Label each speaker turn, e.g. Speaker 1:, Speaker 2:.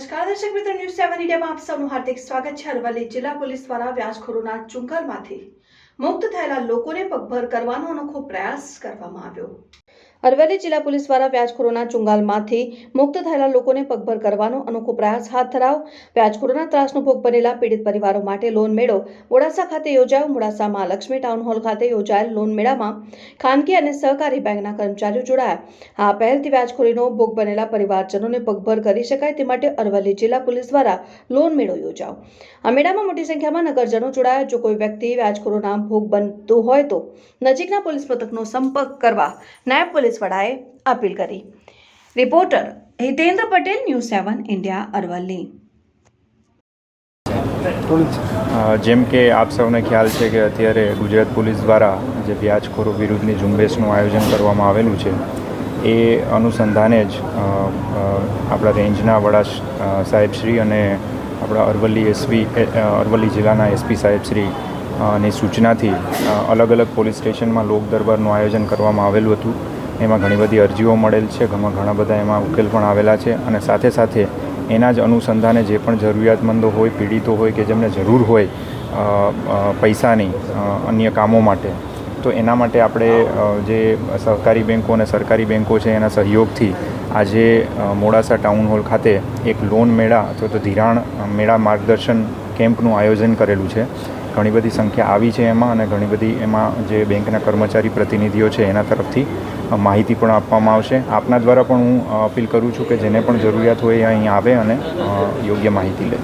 Speaker 1: નમસ્કાર, દર્શક મિત્રો ન્યૂઝ સેવન ઇન્ડિયામાં આપ સૌનું હાર્દિક સ્વાગત છે. અરવલ્લી જિલ્લા પોલીસ દ્વારા વ્યાજખોરોના ચુંગાલમાંથી મુક્ત થયેલા લોકોને પગભર કરવાનો અનોખો પ્રયાસ કરવામાં આવ્યો. અરવલ્લી જિલ્લા પોલીસ દ્વારા વ્યાજખોરોના ચુંગાલમાંથી મુક્ત થયેલા લોકોને પગભર કરવાનો અનોખો પ્રયાસ હાથ ધરાવ. વ્યાજખોરોના ત્રાસનો ભોગ બનેલા પીડિત પરિવારો માટે લોન મેળો. મોડાસા ખાતે યોજાયો મોડાસામાં લક્ષ્મી ટાઉન હોલ ખાતે યોજાયેલ લોન મેળામાં ખાનગી અને સહકારી બેંકના કર્મચારીઓ જોડાયા. આ પહેલથી વ્યાજખોરીનો ભોગ બનેલા પરિવારજનોને પગભર કરી શકાય તે માટે અરવલ્લી જિલ્લા પોલીસ દ્વારા લોન મેળો યોજાયો. આ મેળામાં મોટી સંખ્યામાં નગરજનો જોડાયા. જો કોઈ વ્યક્તિ વ્યાજખોરોના ભોગ બનતું હોય તો નજીકના પોલીસ મથકનો સંપર્ક કરવા નાયબ પોલીસ વડાએ અપીલ કરી. Reporter Hitendra Patel, news seven, India, Aravalli.
Speaker 2: જેમ કે આપ સૌને ખ્યાલ છે કે અત્યારે ગુજરાત પોલીસ દ્વારા જે વ્યાજખોરો વિરુદ્ધની ઝુંબેશનું આયોજન કરવામાં આવેલું છે, એ અનુસંધાને જ આપણા રેન્જના વડા સાહેબશ્રી અને આપણા અરવલ્લી એસપી અરવલ્લી જિલ્લાના એસપી સાહેબશ્રી ની સૂચનાથી અલગ અલગ પોલીસ સ્ટેશનમાં લોક દરબારનું આયોજન કરવામાં આવેલું હતું. એમાં ઘણી બધી અરજીઓ મળેલ છે. ઘણા ઘણા બધા એમાં ઉકેલ પણ આવેલા છે અને સાથે સાથે એના જ અનુસંધાને જે પણ જરૂરિયાતમંદો હોય, પીડિતો હોય કે જેમને જરૂર હોય પૈસાની અન્ય કામો માટે. તો એના માટે આપણે જે સહકારી બેન્કો અને સરકારી બેન્કો છે એના સહયોગથી આજે મોડાસા ટાઉન હોલ ખાતે એક લોન મેળા અથવા તો ધિરાણ મેળા માર્ગદર્શન કેમ્પનું આયોજન કરેલું છે. ઘણી બધી સંખ્યા આવી છે એમાં અને ઘણી બધી એમાં જે બેંકના કર્મચારી પ્રતિનિધિઓ છે એના તરફથી માહિતી પણ આપવામાં આવશે. આપના દ્વારા પણ હું અપીલ કરું છું કે જેને પણ જરૂરિયાત હોય એ અહીં આવે અને યોગ્ય માહિતી લે.